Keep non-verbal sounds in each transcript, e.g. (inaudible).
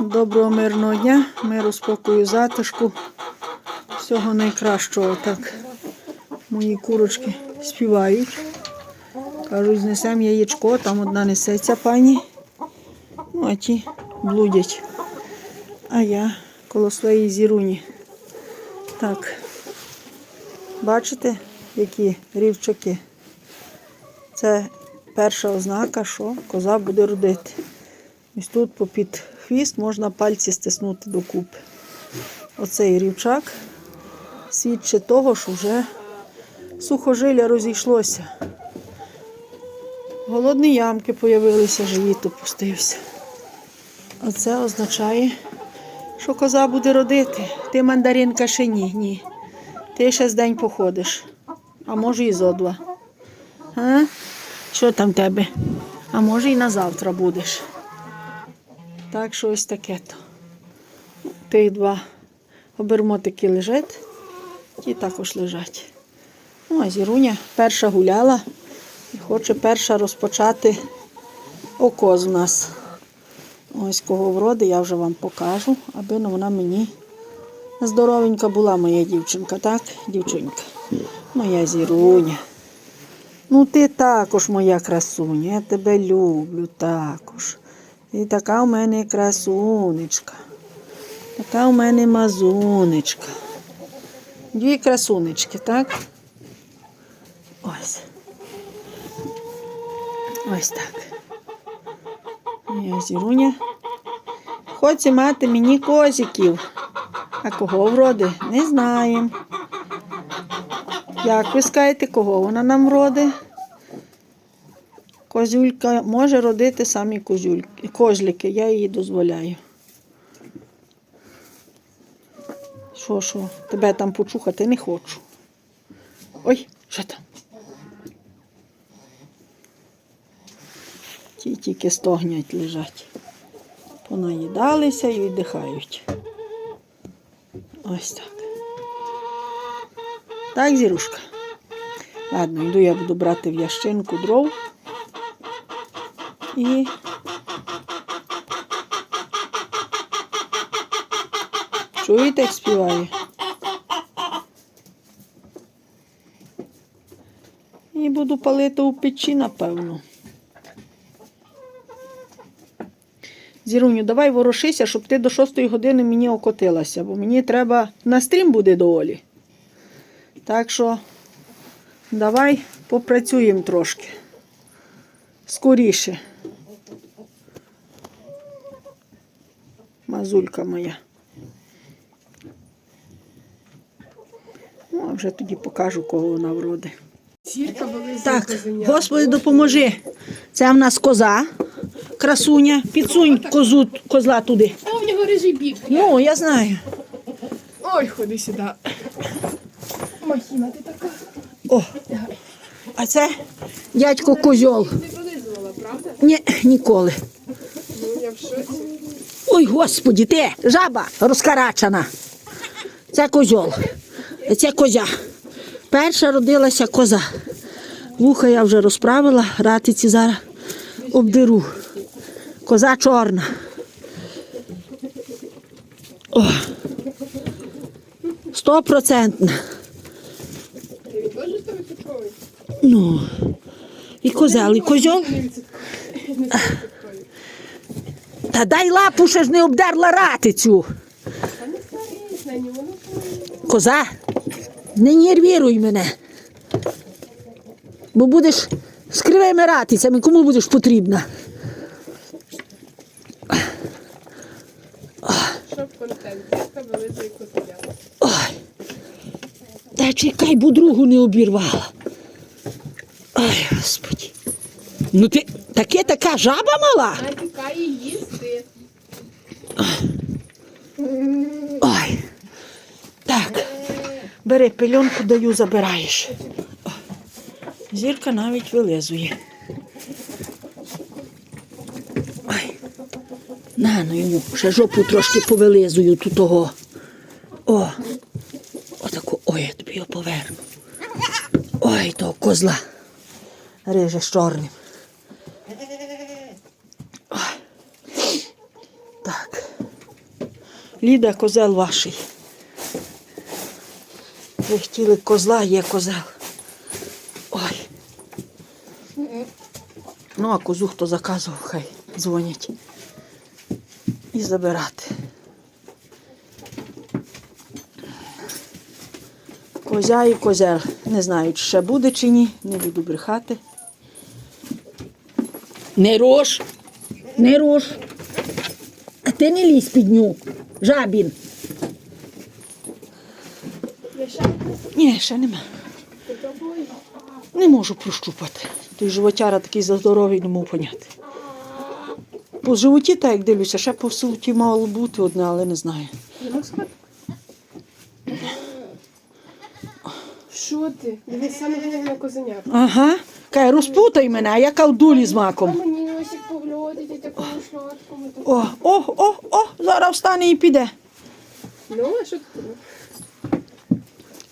Доброго мирного дня, миру, спокою, затишку. Всього найкращого. Так, мої курочки співають. Кажуть, знесемо яєчко, там одна несеться пані. Ну, а ті блудять. А я коло своєї зіруні. Так. Бачите, які рівчаки? Це перша ознака, що коза буде родити. Ось тут попід хвіст можна пальці стиснути докупи. Оцей рівчак свідчить того, що вже сухожилля розійшлося. Голодні ямки з'явилися, живіт опустився. А це означає, що коза буде родити. Ти мандаринка ще ні, ні. Ти ще з день походиш, а може і зо два. Що там в тебе? А може і на завтра будеш. Так що ось таке то. Тих два обермотики лежать, ті також лежать. Ну, а зіруня перша гуляла і хоче перша розпочати окоз в нас. Ось кого вроди, я вже вам покажу, аби ну, вона мені здоровенька була моя дівчинка, так, дівчинка? Моя зіруня. Ну, ти також моя красуня, я тебе люблю також. І така у мене красунечка. Така у мене мазунечка. Дві красунечки, так? Ось. Ось так. Моя зіруня. Хоче мати мені козиків. А кого вроди? Не знаємо. Як ви скажете, кого вона нам родить? Козюлька може родити самі козюльки, козлики, я їй дозволяю. Що, що, тебе там почухати не хочу. Ой, що там? Ті тільки стогнять лежать. Понаїдалися і віддихають. Ось так. Так, зірушка. Ладно, йду я буду брати в ящинку дров. І чуєте, як співає? І буду палити у печі, напевно. Зіруню, давай ворошися, щоб ти до шостої години мені окотилася, бо мені треба на стрім буде до Олі. Так що давай попрацюємо трошки. Скоріше. Мазулька моя. Ну, а вже тоді покажу, кого вона велика Так, Господи, допоможи. Це в нас коза, красуня. Підсунь козу, козла туди. А у нього рижий бік. Ну, я знаю. Ой, ходи сюди. Махіна, ти така. О, а це дядько козьол. Ти вилизувала, правда? Ні, ніколи. Ой, господі, ти, жаба розкарачена. Це козьол. Це козя. Перша родилася коза. Вуха я вже розправила, ратиці зараз обдеру. Коза чорна. О. Стопроцентна. Ну. І козел, і козьол. Та дай лапу, ще ж не обдерла ратицю. Коза, не нервіруй мене. Бо будеш з кривими ратицями, кому будеш потрібна. щоб контент. Ой. Та чекай, бо другу не обірвала. Ой, господі. Ну ти таке така жаба мала? Ой. Так. Бери пельонку, даю, забираєш. Зірка навіть вилизує. Ой. На, ну йому ще жопу трошки повилизую тут того. О. Отаку. Ой, я тобі його поверну. Ой, того козла. Реже з чорним. Ой. Так. Ліда, козел ваший. Ви хотіли козла, є козел. Ой. Ну, а козу хто заказував, хай дзвонять. І забирати. Козя і козел. Не знаю, чи ще буде чи ні. Не буду брехати. Не рош. Не рош. А ти не лізь під ню. Жабін. Ні, ще нема. Не можу прощупати. Той животяра такий здоровий, не можу поняти. По животі, так як дивлюся, ще по суті мало бути одне, але не знаю. Що ти? Дивись, саме головне козенят. Ага. Кай, розпутай мене, а я калдулі з маком. О, о, о, о, зараз встане і піде. Ну, а що тут?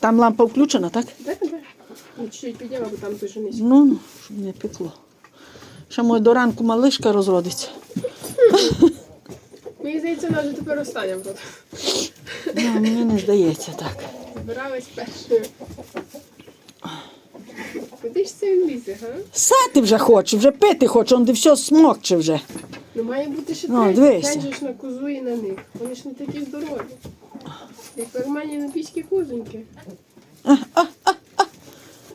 Там лампа включена, так? Дай тебе. Ну, чуть-чуть підемо, бо там дуже низько. Ну, ну, щоб не пекло. Ще моє до ранку малишка розродиться. Мені здається, вона вже тепер остання тут. Ну, мені не здається так. Збиралась першою. Куди ж це він лізе, га? Сати вже хоче, вже пити хоче, он де все смокче вже. Ну має бути ще Ну, третій. дивися. Глянь же ж на козу і на них. Вони ж не такі здорові. Як нормальні олімпійські козоньки.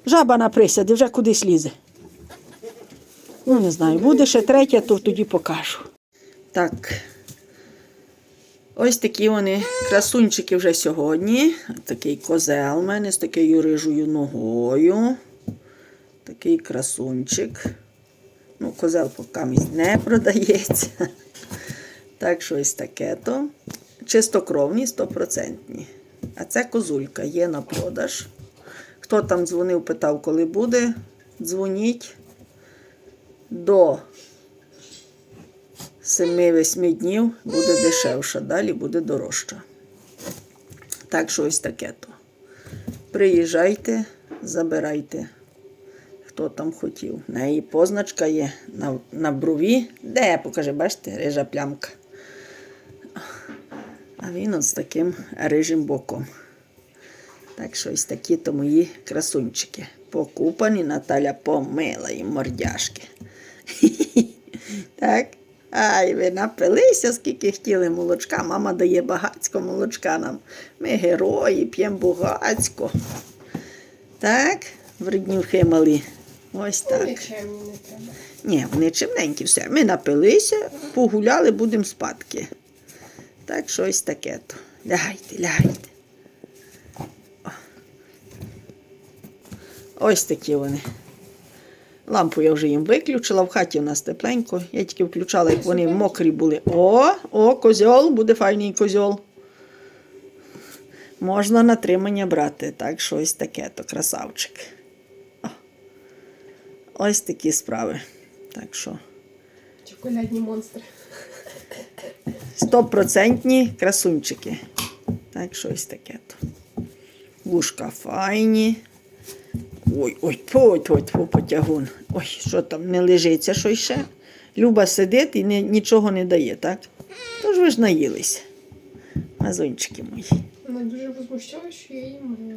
Жаба на присяді вже кудись лізе. Ну, не знаю, буде ще третя, то тоді покажу. Так. Ось такі вони красунчики вже сьогодні. Такий козел у мене з такою рижою ногою. Такий красунчик. Ну, козел поки не продається. Так що ось таке то. Чистокровні, стопроцентні. А це козулька є на продаж. Хто там дзвонив, питав, коли буде, дзвоніть до 7-8 днів буде дешевша, далі буде дорожча. Так що ось таке то. Приїжджайте, забирайте, хто там хотів. На її позначка є на, на брові. Де, покажи, бачите, рижа плямка. А він от з таким рижим боком. Так що ось такі то мої красунчики. Покупані, Наталя помила їм мордяшки. Так. Ай, ви напилися, скільки хотіли молочка. Мама дає багацько молочка нам. Ми герої, п'ємо багацько. Так, вреднюхи малі. Ось так. Нічим не треба. Ні, вони чимненькі все. Ми напилися, погуляли, будемо спадки. Так, щось таке то. Лягайте, лягайте. Ось такі вони. Лампу я вже їм виключила, в хаті у нас тепленько. Я тільки включала, як вони мокрі були. О, о, козьол, буде файний козьол. Можна на тримання брати. Так, що ось таке то красавчик. Ось такі справи. Так що Чоколядні монстри. стопроцентні красунчики. Так, що ось таке то. Вушка файні. Ой, ой, ой, ой, ой, потягун. Ой, що там не лежиться, що ще? Люба сидить і не, нічого не дає, так? Тож ви ж наїлися. Мазончики мої. Вона дуже возмущала, що я мила.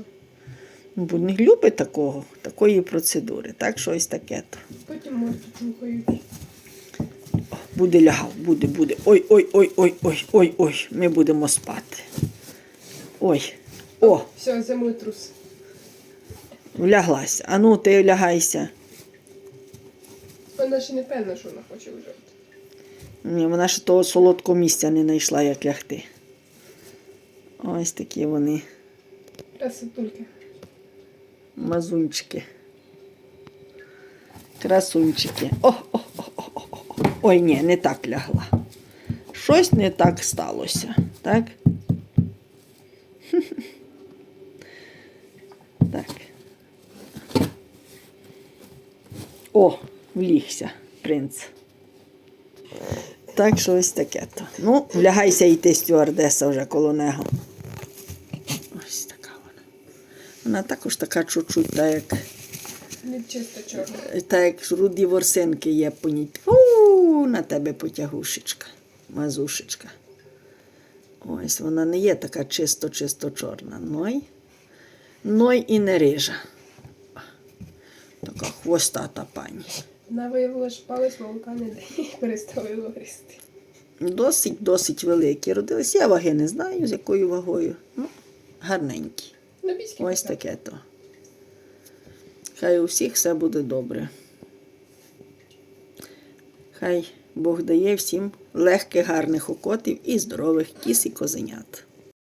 Бо не любить такого, такої процедури. Так, що ось таке то. Потім морду чухають. Буде лягав, буде, буде. Ой, ой, ой, ой, ой, ой, ой. Ми будемо спати. Ой. О, Все, землетрус. вляглася. А ну, ти лягайся. Вона ще не певна, що вона хоче вже. Ні, вона ще того солодкого місця не знайшла, як лягти. Ось такі вони Красотульки. Мазунчики. Красунчики. О, о, о, о, о, о. Ой, ні, не так лягла. Щось не так сталося. Так? (laughs) Так. О, влігся, принц. Так що ось таке то. Ну, влягайся і ти, стюардеса, вже коло нього. Ось така вона. Вона також така чуть-чуть, так як, Не чисто чорна. так як руді ворсинки є по ній. Фу, на тебе потягушечка, мазушечка. Ось вона не є така чисто-чисто чорна. Ной. Ной і не рижа. Така хвостата пані. Вона виявила, що палець молока не дає, перестали гристи. Досить, досить великі. Родились. Я ваги не знаю, з якою вагою. Ну, гарненькі. Ось таке то. Хай у всіх все буде добре. Хай Бог дає всім легких, гарних окотів і здорових кіс і козенят.